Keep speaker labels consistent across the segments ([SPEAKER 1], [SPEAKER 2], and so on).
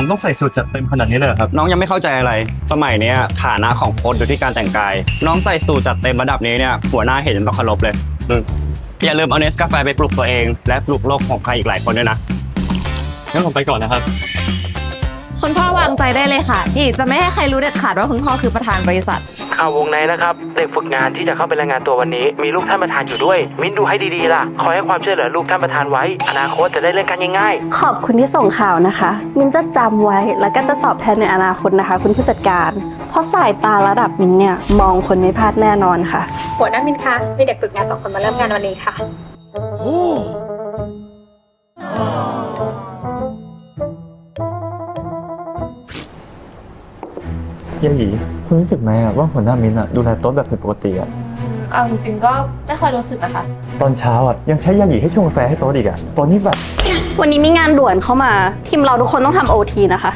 [SPEAKER 1] ผมต้องใส่สูทจัดเต็มขนาดนี้เลยเหรอครับ
[SPEAKER 2] น้องยังไม่เข้าใจอะไร สมัยเนี้ยฐานะของโค้ชอยู่ที่การแต่งกาย น้องใส่สูทจัดเต็มระดับนี้เนี่ยหัวหน้าเห็นต้องเคารพเลยอืมอย่าลืมเอาเนสกาแฟไปปลุกตัวเอง และปลุกโลกของใครอีกหลายคนด้วยนะ
[SPEAKER 1] งั้นผมไปก่อนนะครับ
[SPEAKER 3] คุณพ่อวางใจได้เลยค่ะที่จะไม่ให้ใครรู้เด็ดขาดว่าคุณพ่อคือประธานบริษัท
[SPEAKER 4] ข่าววงในนะครับเด็กฝึกงานที่จะเข้าไปรายงานตัววันนี้ มีลูกท่านประธานอยู่ด้วย มิ้นดูให้ดีๆล่ะคอยให้ความช่วยเหลือลูกท่านประธานไว้ อนาคตจะได้เล่นกันง่ายๆ
[SPEAKER 5] ขอบคุณที่ส่งข่าวนะคะ มินจะจำไว้แล้วก็จะตอบแทนในอนาคตนะคะ คุณผู้จัดการ เพราะสายตาระดับมินเนี่ยมองคนไม่พลาดแน่นอนค่ะ
[SPEAKER 6] หัวหน้ามินคะมีเด็กฝึกงานสองคนมาเริ่มงานวันนี้ค่ะ
[SPEAKER 7] เยี่ยหยีคุณรู้สึกไหมอะว่าหัวหน้ามิ้นท์อะดูแลโต๊ะแบบผิดปกติอะ
[SPEAKER 3] เอาจริงๆก็ไม่ค่อยรู้สึกนะคะ
[SPEAKER 7] ตอนเช้าอะยังใช้ยาหยีให้ชงกาแฟให้โต๊ะอีกอะโต๊ะนี่แบบ
[SPEAKER 5] วันนี้มีงานด่วนเข้ามา ทีมเราทุกคนต้องทำโอทีนะคะ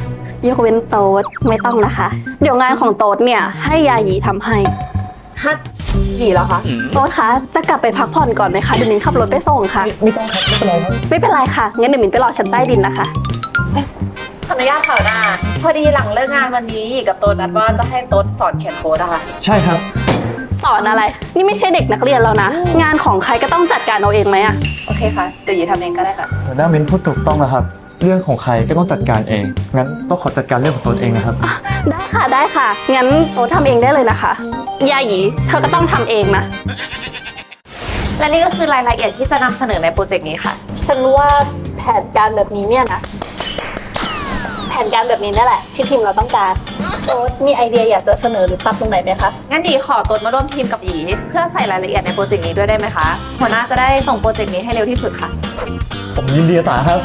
[SPEAKER 5] ยกเว้นโต๊ดไม่ต้องนะคะ เดี๋ยวงานของโต๊ดเนี่ย ให้ยาหยีทำให้
[SPEAKER 3] ฮัทหยีเหรอคะ
[SPEAKER 5] โต๊ดคะจะกลับไปพักผ่อนก่อนไหมคะเดี๋ยวมินขับรถไปส่งค่ะ
[SPEAKER 7] ไม่ต้องครับไม่เป็นไรครับ
[SPEAKER 5] ไม่เป็นไรค่ะงั้นเดี๋ยวมินไปรอชั้นใต้ดินนะคะ
[SPEAKER 3] ข ออนุญาตค่ะหัวหน้าพอดีหลังเลิกงานวันนี้หยีกับโต๊ดนัดว่าจะให้โต๊ดสอนเขียนโค้ดอะค่ะ
[SPEAKER 7] ใช่ครับ
[SPEAKER 5] สอนอะไร นี่ไม่ใช่เด็กนักเรียนแล้วนะ งานของใครก็ต้องจัดการเอาเองไหมอะ
[SPEAKER 3] โอเคค่ะ เดี๋ยวหยีทำเองก็ได้ค่ะ
[SPEAKER 7] หัวหน้ามิ้นท์พูดถูกต้องนะครับ เรื่องของใครก็ต้องจัดการเอง งั้นต้องขอจัดการเรื่องของตนเองนะครับ
[SPEAKER 5] ได้ค่ะได้ค่ะ งั้นโต๊ดทำเองได้เลยนะคะ ยาหยีเธอก็ต้องทำเองนะ
[SPEAKER 3] และนี่ก็คือรายละเอียดที่จะนำเสนอในโปรเจกต์นี้ค่ะ
[SPEAKER 5] ฉันว่าแผนการแบบนี้เนี่ยนะ แผนการแบบนี้นั่นแหละที่ทีมเราต้องการโต๊ดมีไอเดียอยากจะเสนอหรือปรับตรงไหนไหมคะ
[SPEAKER 3] งั้นหยีขอโต๊ดมาร่วมทีมกับหยีเพื่อใส่รายละเอียดในโปรเจกต์นี้ด้วยได้ไหมคะ หัวหน้าจะได้ส่งโปรเจกต์นี้ให้เร็วที่สุดค่ะ
[SPEAKER 7] ผมยินดีจะสาครับ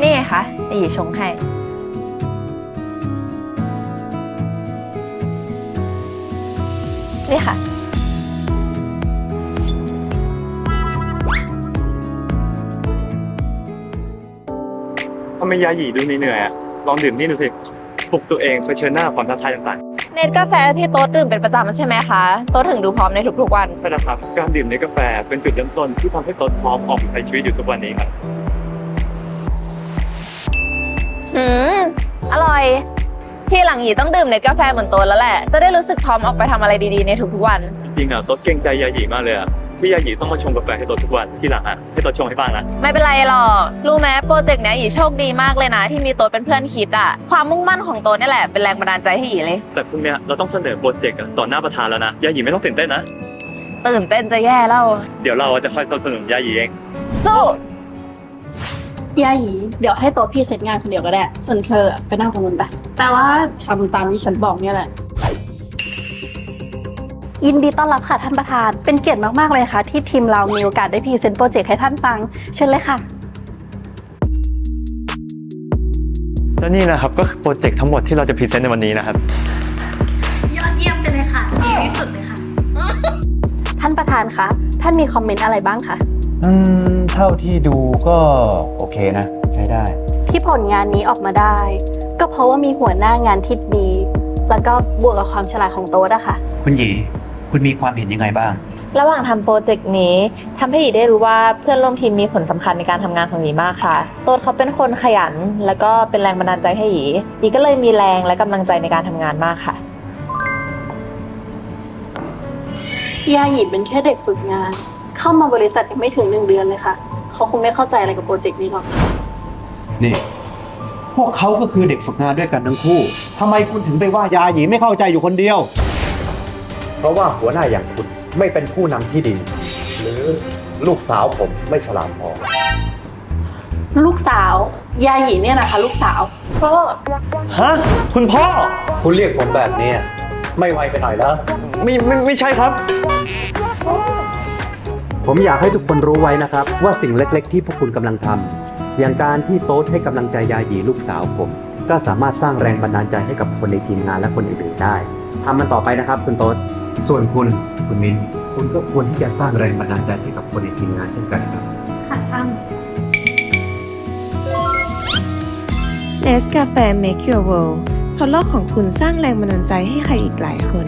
[SPEAKER 3] นี่ไงคะหยีชงให้ นี่ค่ะ
[SPEAKER 1] ถ้าไม่ยาหยีดูเหนื่อยๆอะลองดื่มนี่ดูสิปลุกตัวเองเผชิญหน้าความท้าทายต่าง
[SPEAKER 3] เน็ตกาแฟที่โต๊ดดื่มเป็นประจำใช่ไหมคะ โต๊ดถึงดูพร้อมในทุกๆวัน
[SPEAKER 1] ๆใช่นะครับ การดื่มในกาแฟเป็นจุดเริ่มต้นที่ทำให้ตนพร้อมออกไปใช้ชีวิตอยู่ทุกวันนี้ครับ
[SPEAKER 3] อืม อร่อย ที่หลังหยีต้องดื่มเน็ตกาแฟเหมือนโต๊ดแล้วแหละ จะได้รู้สึกพร้อมออกไปทำอะไรดีๆในทุกๆวัน
[SPEAKER 1] จริงๆอะโต๊ดเกรงใจยาหยีมากเลยอะที่ยาหยีต้องมาชงกาแฟให้โต๊ดทุกวันที่หลังอะให้โต๊ดชงให้บ้างนะ
[SPEAKER 3] ไม่เป็นไรหรอก รู้ไหมโปรเจกต์เนี้ยหยีโชคดีมากเลยนะ ที่มีโต๊ดเป็นเพื่อนคิดอะความมุ่งมั่นของโต๊ดนี่แหละเป็นแรงบันดาลใจให้หยีเลย
[SPEAKER 1] แต่พรุ่งเนี้ยเราต้องเสนอโปรเจกต์อะต่อหน้าประธานแล้วนะยาหยีไม่ต้องตื่นเต้นนะ
[SPEAKER 3] ตื่นเต้นจะแย่แล้ว
[SPEAKER 1] เดี๋ยวเราจะคอยสนับสนุนยาหยีเอง
[SPEAKER 3] สู้
[SPEAKER 5] ยาหยีเดี๋ยวให้โต๊ดพี่เสร็จงานคนเดียวก็ได้ ส่วนเธอไปนั่งตรงนู้นไปแต่ว่าทำตามที่ฉันบอกเนี่ยแหละ ยินดีต้อนรับค่ะท่านประธาน เป็นเกียรติมาก ๆ เลยค่ะ ที่ทีมเรามีโอกาสได้พรีเซนต์โปรเจกต์ให้ท่านฟัง เชิญเลยค่ะ
[SPEAKER 7] และนี่นะครับก็คือโปรเจกต์ทั้งหมดที่เราจะพรีเซนต์ในวันนี้นะครับ
[SPEAKER 5] ยอดเยี่ยมไปเลยค่ะดีที่สุดเลยค่ะ ท่านประธานคะ ท่านมีคอมเมนต์อะไรบ้างคะ
[SPEAKER 8] อืมเท่าที่ดูก็โอเคนะ ใช้ได้
[SPEAKER 5] ที่ผลงานนี้ออกมาได้ ก็เพราะว่ามีหัวหน้างานที่ดี แล้วก็บวกกับความฉลาดของโต๊ดอะค่ะ
[SPEAKER 8] คุณหยีคุณมีความเห็นยังไงบ้าง
[SPEAKER 3] ระหว่างทำโปรเจกต์นี้ทำให้หยีได้รู้ว่าเพื่อนร่วมทีมมีผลสำคัญในการทำงานของหยีมากค่ะ โต๊ดเขาเป็นคนขยัน แล้วก็เป็นแรงบันดาลใจให้หยีหยีก็เลยมีแรงและกำลังใจในการทำงานมากค่ะ
[SPEAKER 5] ยาหยีเป็นแค่เด็กฝึกงาน เข้ามาบริษัทยังไม่ถึงหนึ่งเดือนเลยค่ะ เขาคงไม่เข้าใจอะไรกับโปรเจกต์นี้หรอก
[SPEAKER 8] นี่ พวกเขาก็คือเด็กฝึกงานด้วยกันทั้งคู่ทำไมคุณถึงไปว่ายาหยีไม่เข้าใจอยู่คนเดียว เพราะว่าหัวหน้าอย่างคุณไม่เป็นผู้นำที่ดี หรือลูกสาวผมไม่ฉลาดพอ
[SPEAKER 5] ลูกสาว ยาหยีเนี่ยนะคะ ลูกสาว
[SPEAKER 3] พ่อ
[SPEAKER 7] ฮะ คุณพ่อ
[SPEAKER 8] คุณเรียกผมแบบนี้ ไม่ไวไปหน่อยแล้ว
[SPEAKER 7] ไม่ไม่ไม่ใช่ครับ
[SPEAKER 8] ผมอยากให้ทุกคนรู้ไว้นะครับ ว่าสิ่งเล็กๆ ที่พวกคุณกำลังทำอย่างการที่โต๊ดให้กำลังใจยาหยีลูกสาวผม ก็สามารถสร้างแรงบันดาลใจให้กับคนในทีมงานและคนอื่นๆได้ทำมันต่อไปนะครับ คุณโต๊ดส่วนคุณคุณมิ้นคุณก็ควรที่จะสร้างแรงบันดาลใจให้กับคนในทีมงานเช่นกันครับ
[SPEAKER 5] ค่ะท่าน
[SPEAKER 9] เนสกาแฟ Make Your World เพราะโลกของคุณสร้างแรงบันดาลใจให้ใครอีกหลายคน